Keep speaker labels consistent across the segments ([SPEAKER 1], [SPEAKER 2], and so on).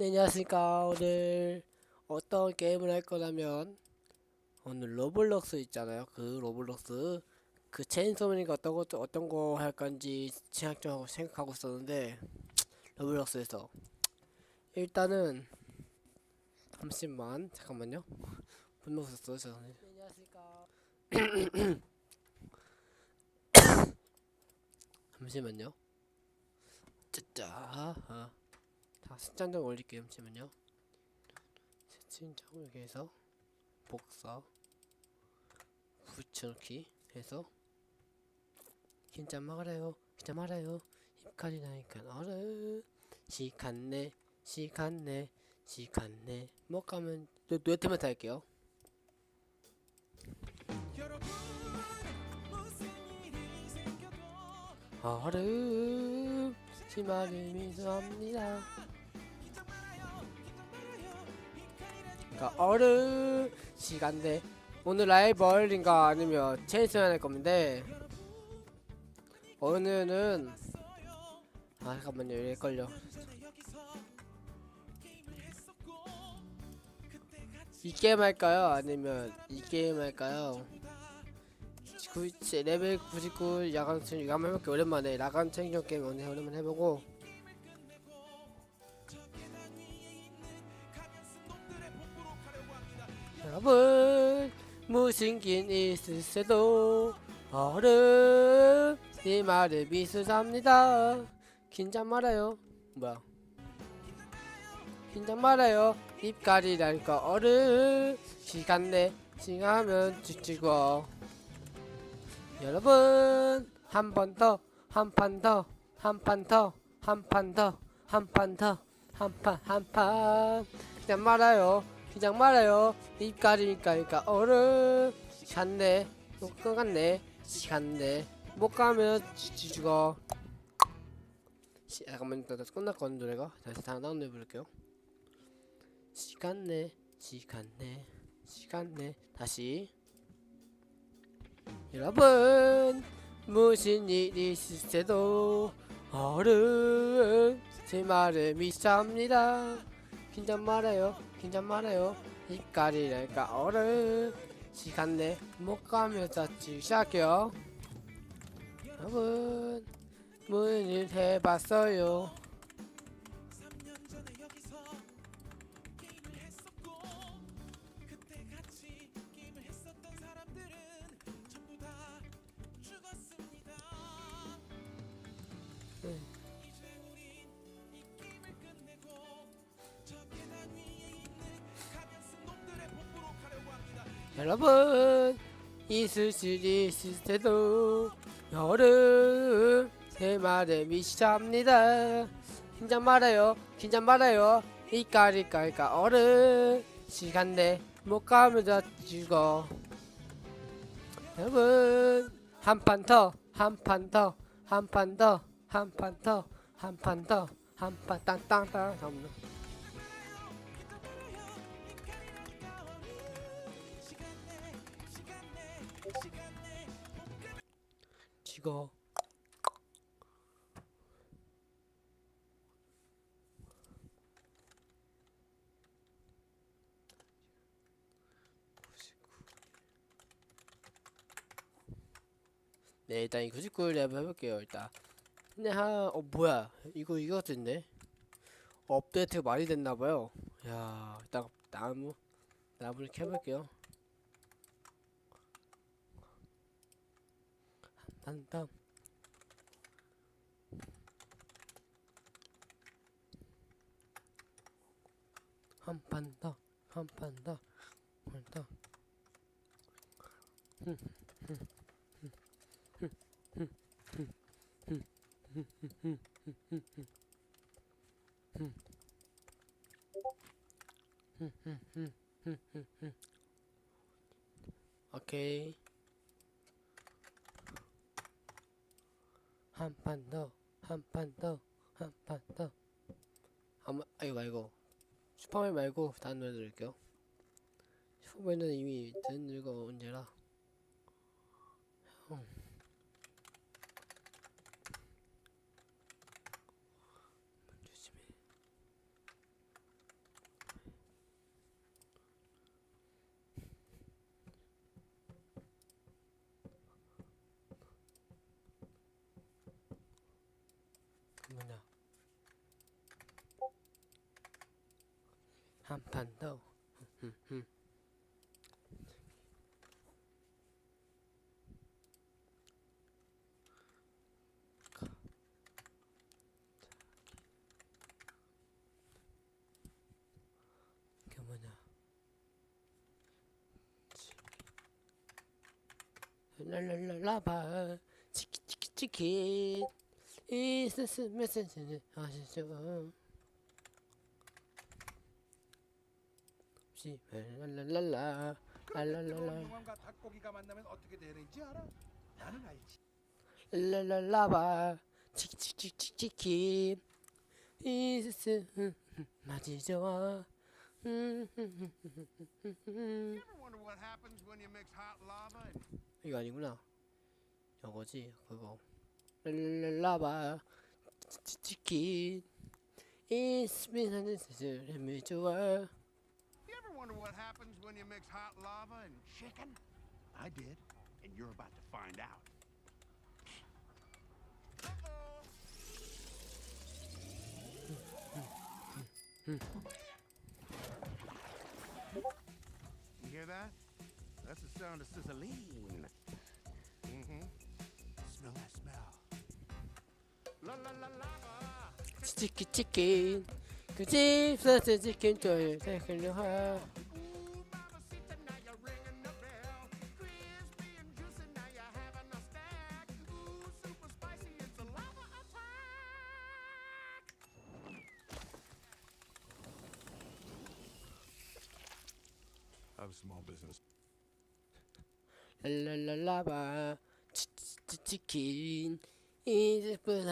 [SPEAKER 1] 네, 안녕하십니까. 오늘 어떤 게임을 할 거냐면 오늘 로블록스 있잖아요. 그 로블록스 그 체인소맨이가 어떤 거 어떤 거 할 건지 생각 좀 하고 생각하고 있었는데 로블록스에서 일단은 잠시만 잠깐만요. 분 먹었어요. 저는. 네, 안녕하십니까. 잠시만요. 짜짜. 아. 자, 좀 올릴게요. 잠시만요. 세친장 여기에서 복사 붙여넣기 해서 진짜 말아요. 진짜 말아요. 입까지 나니까 얼음 시간내 시간내 시간내 못 가면 노- 노트만 할게요. 얼음 심하게 미소합니다. 그러니까 얼음 시간대. 오늘 라이벌인가 아니면 체인스맨 할 건데 어느는 아 잠깐만요. 이래 걸려. 이 게임 할까요? 아니면 이 게임 할까요? 97, 레벨 99 야간 청 이거 한번 해볼게 오랜만에 야간 챙겨 게임 오늘 오랜만에 해보고 여러분 무슨 긴 있으세도 얼음 이 말을 미수삽니다. 긴장 말아요. 뭐야? 긴장 말아요. 입 가리라니까 얼음 시간 내 싱하면 지치고. 여러분 한 번 더 한 판 더 한 판 더 한 판 더 한 판 더 한 판 한판. 그냥 말아요 그냥 말아요. 입 가리니까 그러니까 얼음. 시간 내못 가겠네 시간 내못 가면 지치 죽어. 시, 잠깐만 다시 끝났거든 노래가? 다시 다른 노래 부를게요. 시간 내. 시간 내. 시간 내. 다시. 여러분 무슨 일이 있으세도 얼음 제 말을 믿습니다 긴장 말아요. 긴장 말아요. 입가리랄까 얼음 시간 내못 가면서 시작해요. 여러분 일 해봤어요 여러분 있을 수 있을 때도 여름 제 말에 미시합니다. 긴장 말아요 긴장 말아요. 이까리까리까 얼음 시간 내못 가면 저 죽어 여러분 한 판 더 한 판 더 한 판 더 한 판 더 한 판 더 한 판 땅땅땅 죽어 네 일단 이 99를 한번 해볼게요 일단. 근데 한어 뭐야. 이거 이거 같은데? 업데이트가 많이 됐나봐요. 야 일단 나무 나무를 캐볼게요 한판 한판 더, 한판 더, 한 더. 오케이. 한 판 더, 한 판 더, 한 판 더. 아무, 아이고 말고 슈퍼맨 말고 다른 노래 들을게요. 슈퍼맨은 이미 듣는 노래가 언제라. 형. 조심해. 한 판 더. 그 뭐냐? 랄랄랄라바 치키 치키 치키 이스스 메시지를 아시죠? 시 랄랄랄라 랄랄랄라
[SPEAKER 2] 용암과 닭고기가 만나면 어떻게 되는지 알아? 나는 알지.
[SPEAKER 1] 랄랄랄라바 치키 치키 치키 치키 이스스
[SPEAKER 2] You ever wonder what happens when you mix hot lava and
[SPEAKER 1] 이거 아니구나. 이거지 그거. 랄랄라바 치킨 이스미나는 스스럼이 좋아.
[SPEAKER 2] You wonder what happens when you mix hot lava and chicken? I did, and you're about to find out. Uh-oh. You hear that? That's the sound of sizzling. Mm-hmm. Smell that smell. La la la lava.
[SPEAKER 1] 치킨 치킨 그집 소스 치킨 쫄 새클로하.
[SPEAKER 2] Ooh, mamacita, now you're ringing the bell. Crispy and juicy, now you're having a snack. Ooh, super spicy, it's a lava attack.
[SPEAKER 3] Have small business.
[SPEAKER 1] 랄랄랄라바 치치 치킨 이스프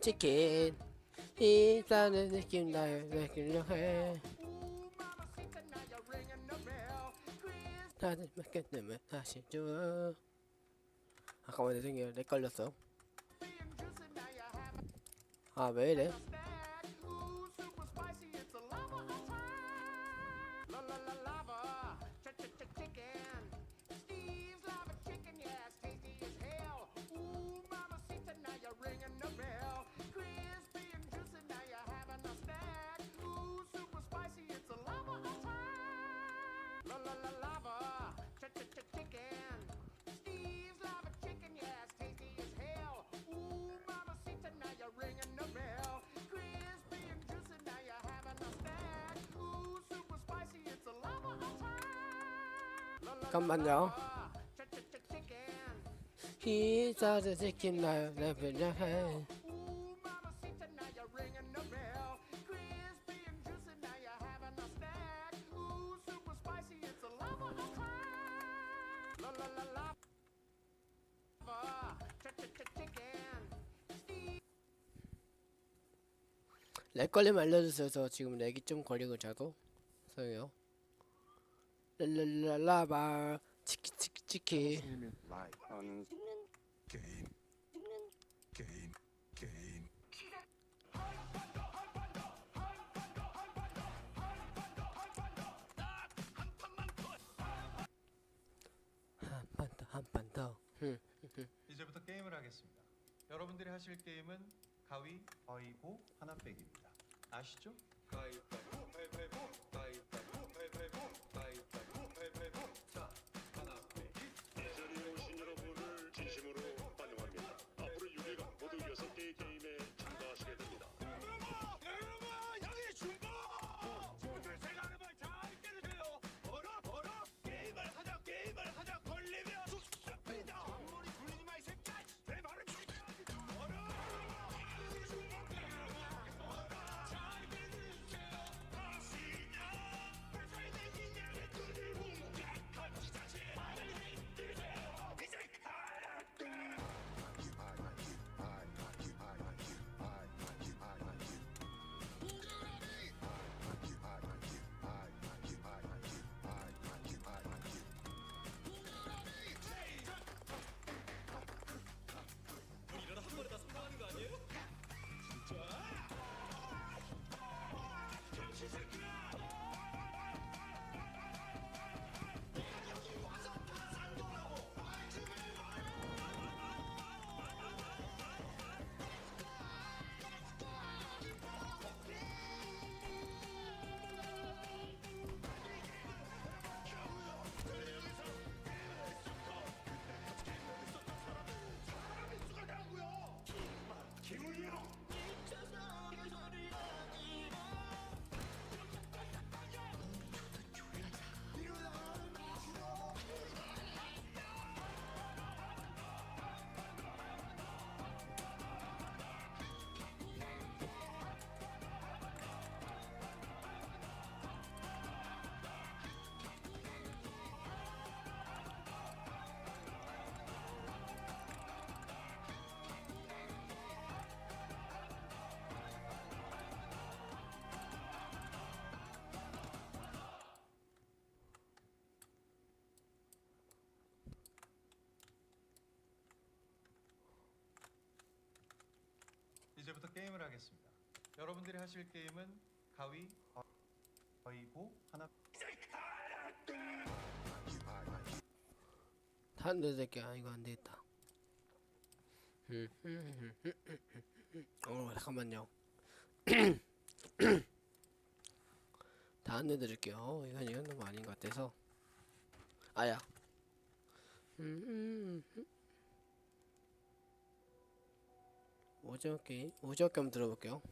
[SPEAKER 1] 치킨 이사는 느낌 나요
[SPEAKER 2] bell. Crispy
[SPEAKER 1] 다들 몇개 때문에 다시 좋아. 아까 내 생각에 렉 걸렸어. 아 왜 이래?
[SPEAKER 2] Attack. La la la lava. Ch-ch-ch-chicken.
[SPEAKER 1] 렉 걸리면 알려주세요. 저 지금 렉이 좀 걸리고 자도 소용해요. 랄랄랄라바 치키 치키 치키
[SPEAKER 3] Like on game. Game. Game.
[SPEAKER 1] 한판더한판 더. 응.
[SPEAKER 4] 이제부터 게임을 하겠습니다. 여러분들이 하실 게임은 가위, 바위보, 하나 빼기입니다. 아시죠? 가위 바위보, 가위 바위보, 가위 바위보, 가위 바위보, 가위바위보, 이제부터 게임을 하겠습니다. 여러분들이 하실 게임은 가위, 거- 거의보, 하나
[SPEAKER 1] 다른 새끼야 이거 안 되겠다. 어 잠깐만요. 다 안내드릴게요. 이건 이건 너무 아닌 것 같아서. 아야. 오징어 게임 오징어 게임 들어볼게요.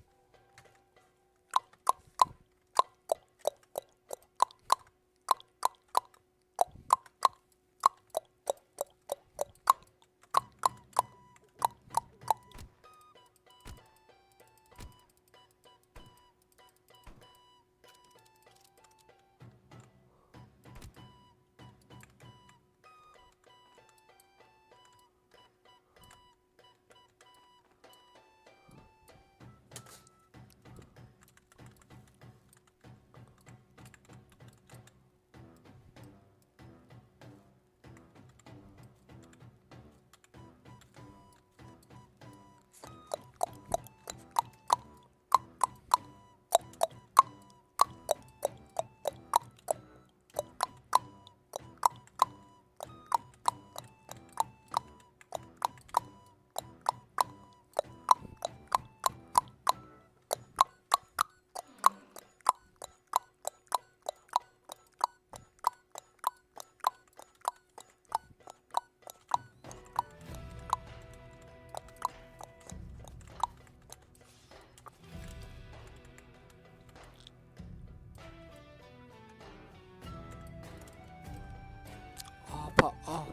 [SPEAKER 1] 跑啊！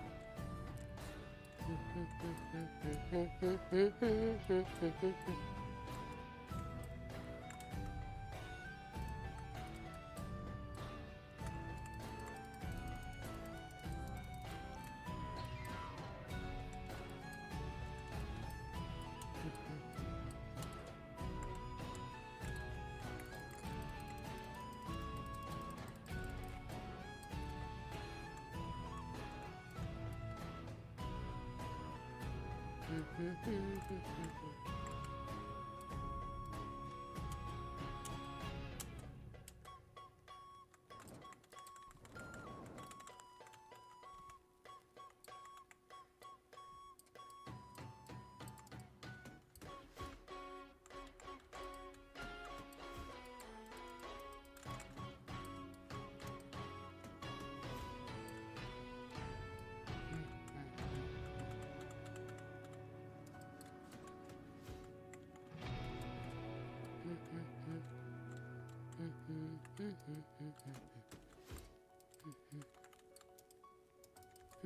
[SPEAKER 1] Mm-hmm. mm-hmm.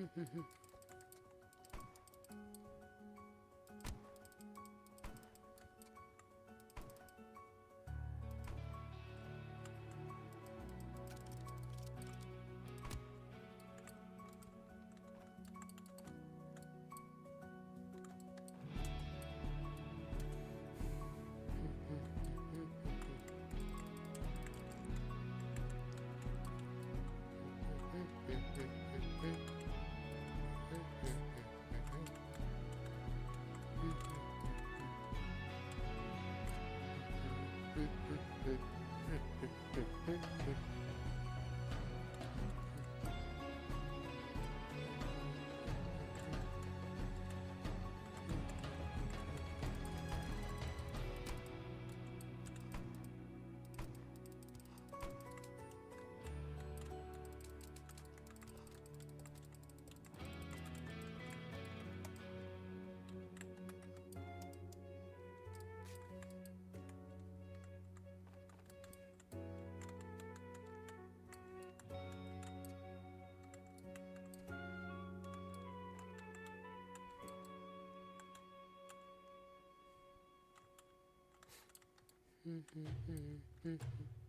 [SPEAKER 1] mm-hmm. mm-hmm. Mm-hmm. mm-hmm, mm-hmm.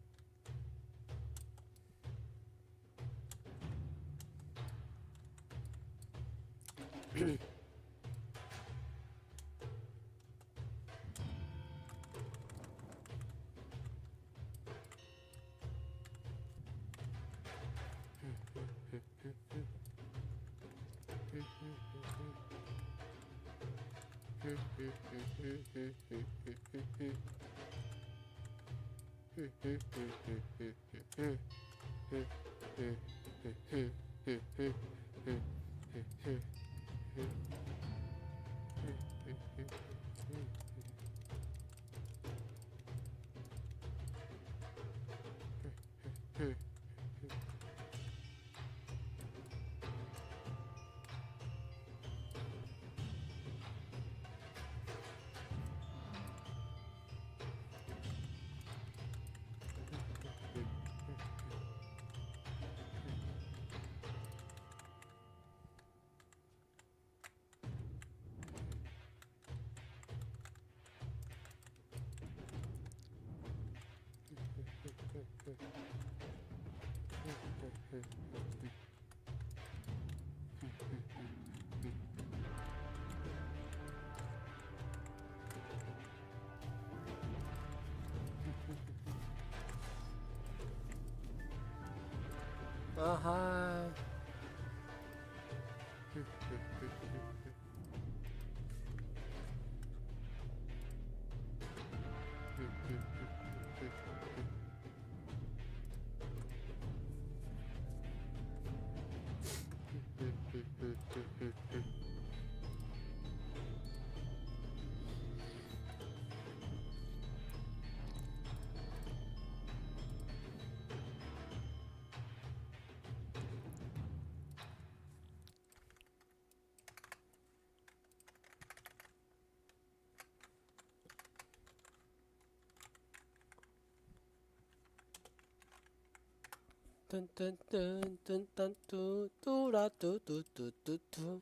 [SPEAKER 1] Hey, hey, hey. 아하. 뚠뚠뚠뚠뚠 뚜뚜라 뚜뚜뚜뚜뚜